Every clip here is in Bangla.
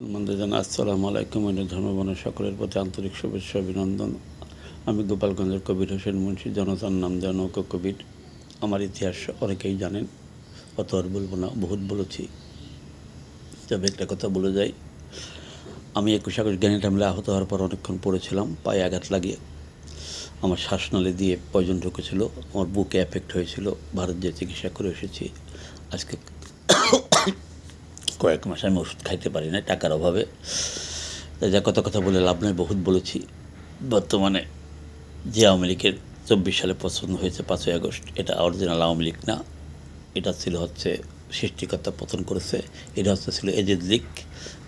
মন্দিরজান আসসালামু আলাইকুম। অন্য ধর্মবনের সকলের প্রতি আন্তরিক শুভেচ্ছা অভিনন্দন। আমি গোপালগঞ্জের কবির হোসেন মুন্সি, জনতার নাম দেওয়া নৌকা কবির। আমার ইতিহাস অনেকেই জানেন, অত আর বলব না, বহুত বলেছি। তবে একটা কথা বলে যাই, আমি একুশ আগস্ট জ্ঞানী টামলে আহত হওয়ার পর অনেকক্ষণ পড়েছিলাম, পায়ে আঘাত লাগিয়ে। আমার শ্বাসনালী দিয়ে পয়জন ঢুকেছিল, আমার বুকে এফেক্ট হয়েছিল, ভারত যে চিকিৎসা করে এসেছি, আজকে কয়েক মাস আমি ওষুধ খাইতে পারি না টাকার অভাবে। তাই যা কথা কথা বলে লাভ নয় বহুত বলেছি। বর্তমানে যে আওয়ামী লীগের চব্বিশ সালে পছন্দ হয়েছে পাঁচই আগস্ট, এটা অরিজিনাল আওয়ামী লীগ না। এটা ছিল হচ্ছে সৃষ্টিকর্তা পতন করেছে, এটা হচ্ছে ছিল এজেদ লীগ।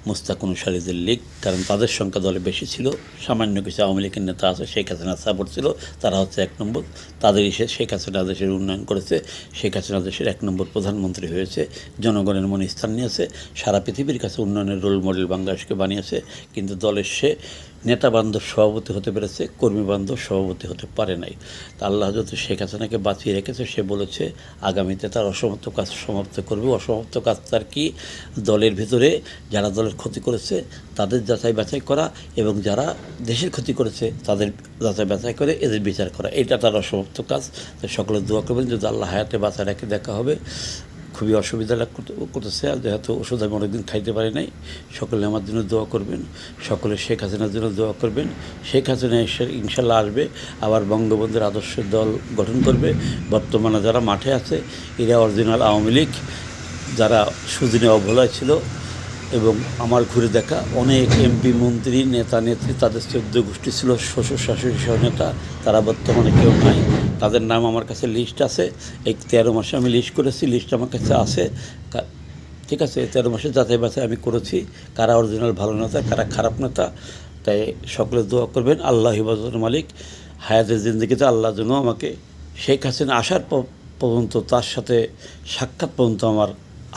মুস্তাক অনুসারীদের লীগ, কারণ তাদের সংখ্যা দলে বেশি ছিল। সামান্য কিছু আওয়ামী লীগের নেতা আছে, শেখ হাসিনার সাপোর্ট ছিল, তারা হচ্ছে এক নম্বর। তাদের এসে শেখ হাসিনা দেশের উন্নয়ন করেছে, শেখ হাসিনা দেশের এক নম্বর প্রধানমন্ত্রী হয়েছে, জনগণের মনে স্থান নিয়েছে, সারা পৃথিবীর কাছে উন্নয়নের রোল মডেল বাংলাদেশকে বানিয়েছে, কিন্তু দলের সে নেতা বান্ধব সভাপতি হতে পেরেছে, কর্মী বান্ধব সভাপতি হতে পারে নাই। তা আল্লাহ যত শেখ হাসিনাকে বাঁচিয়ে রেখেছে, সে বলেছে, আগামীতে তার অসমাপ্ত কাজ সমাপ্ত করবে। অসমাপ্ত কাজ তার কি? দলের ভিতরে যারা দলের ক্ষতি করেছে, তাদের যাচাই বাছাই করা এবং যারা দেশের ক্ষতি করেছে, তাদের যাচাই বাছাই করে এদের বিচার করা। এটা তার অসমাপ্ত কাজ। সকলে দোয়া করবেন, যদি আল্লাহ হায়াতে বাঁচায় রাখে দেখা হবে। খুবই অসুবিধা করতেছে, আর যেহেতু ওষুধ আমি অনেকদিন খাইতে পারি নাই, সকলে আমার জন্য দোয়া করবেন। সকলে শেখ হাসিনার জন্য দোয়া করবেন। শেখ হাসিনা এসে ইনশাল্লাহ আসবে, আবার বঙ্গবন্ধুর আদর্শ দল গঠন করবে। বর্তমানে যারা মাঠে আছে, এরা অরিজিনাল আওয়ামী লীগ। যারা সুদিনে অবহেলায় ছিল এবং আমার ঘুরে দেখা অনেক এমপি মন্ত্রী, নেতা, নেত্রী, তাদের চোদ্দ গোষ্ঠী ছিল, শ্বশুর, শাশুড়ি সহ নেতা, তারা বর্তমানে কেউ নাই। তাদের নাম আমার কাছে লিস্ট আছে। এই তেরো মাসে আমি লিস্ট করেছি লিস্ট আমার কাছে আছে। ঠিক আছে তেরো মাসে যাচাই বাছাই আমি করেছি। কারা অরিজিনাল ভালো নেতা, কারা খারাপ নেতা, তাই সকলে দোয়া করবেন। আল্লাহ হিবাজুর মালিক। হায়াতের জিন্দগিতে আল্লাহ যেন আমাকে শেখ হাসিনা আসার পর্যন্ত তার সাথে সাক্ষাৎ পর্যন্ত আমার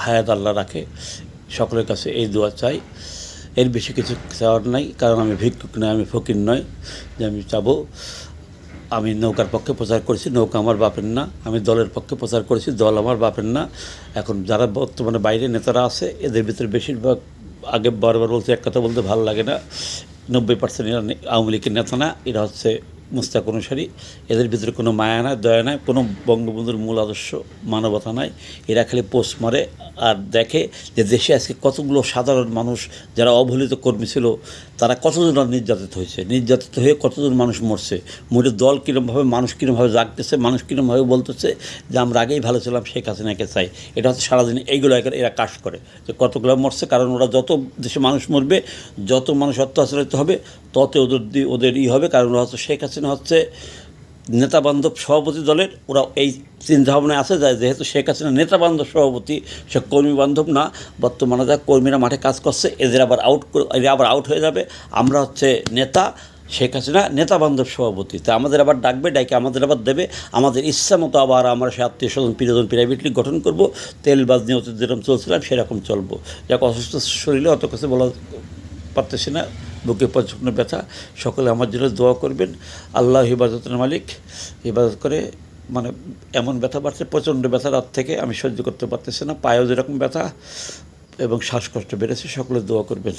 হায়াত আল্লাহ রাখে। সকলের কাছে এই দোয়া চাই। এর বেশি কিছু চাওয়ার নাই, কারণ আমি ভিক্ষুক নয়, আমি ফকির নয় যে আমি চাবো আমি নৌকার পক্ষে প্রচার করেছি, নৌকা আমার বাপের না, আমি দলের পক্ষে প্রচার করেছি, দল আমার বাপের না। এখন যারা বর্তমানে বাইরে নেতারা আছে, এদের ভিতরে বেশিরভাগ আগে বারবার বলতে এক কথা বলতে ভালো লাগে না। নব্বই পার্সেন্ট এরা আওয়ামী লীগের নেতা না, এরা হচ্ছে মুস্তাক অনুসারী। এদের ভিতরে কোনো মায়া নাই, দয়া নাই, কোনো বঙ্গবন্ধুর মূল আদর্শ মানবতা নাই। এরা খালি পোস্ট মারে আর দেখে যে দেশে আজকে কতগুলো সাধারণ মানুষ যারা অবহেলিত কর্মী ছিল, তারা কতজন নির্যাতিত হয়েছে? নির্যাতিত হয়ে কতজন মানুষ মরছে? মরে দল কীরমভাবে, মানুষ কীরমভাবে জাগতেছে, মানুষ কীরমভাবে বলতেছে যে আমরা আগেই ভালো ছিলাম, শেখ হাসিনাকে চাই। এটা হচ্ছে সারাদিন এইগুলো এরা কাজ করে। যে কতগুলো মরছে, কারণ ওরা যত দেশে মানুষ মরবে, যত মানুষ অত্যাচারিত হবে তত ওদের ওদের ই হবে, কারণ হচ্ছে শেখ হাসিনা হচ্ছে নেতা বান্ধব সভাপতি দলের ওরা এই চিন্তাভাবনায় আছে যায় যেহেতু শেখ হাসিনা নেতা বান্ধব সভাপতি, সে কর্মী বান্ধব না, বর্তমানে যা কর্মীরা মাঠে কাজ করছে, এদের আবার আউট এরা আবার আউট হয়ে যাবে। আমরা হচ্ছে নেতা, শেখ হাসিনা নেতা বান্ধব সভাপতি। তা আমাদের আবার ডাকবে ডাকে আমাদের আবার দেবে। আমাদের ইচ্ছা মতো আবার আমরা সে আত্মীয় স্বজন প্রিয়জন, প্রাইভেটলি গঠন করব। তেল বাজ নিয়ে যেরকম চলছিলাম, সেরকম চলবো। যাক, অসুস্থ শরীরে অত কিছু বলা পারতেছি না। বুকে প্রচণ্ড ব্যথা, সকলে আমার জন্য দোয়া করবেন। আল্লাহ হিবাদতের মালিক হিবাদত করে মানে এমন ব্যথা বাড়ছে, প্রচণ্ড ব্যথা রাত থেকে আমি সহ্য করতে পারতেছি না, পায়েও যেরকম ব্যথা এবং শ্বাসকষ্ট বেড়েছে, সকলে দোয়া করবেন।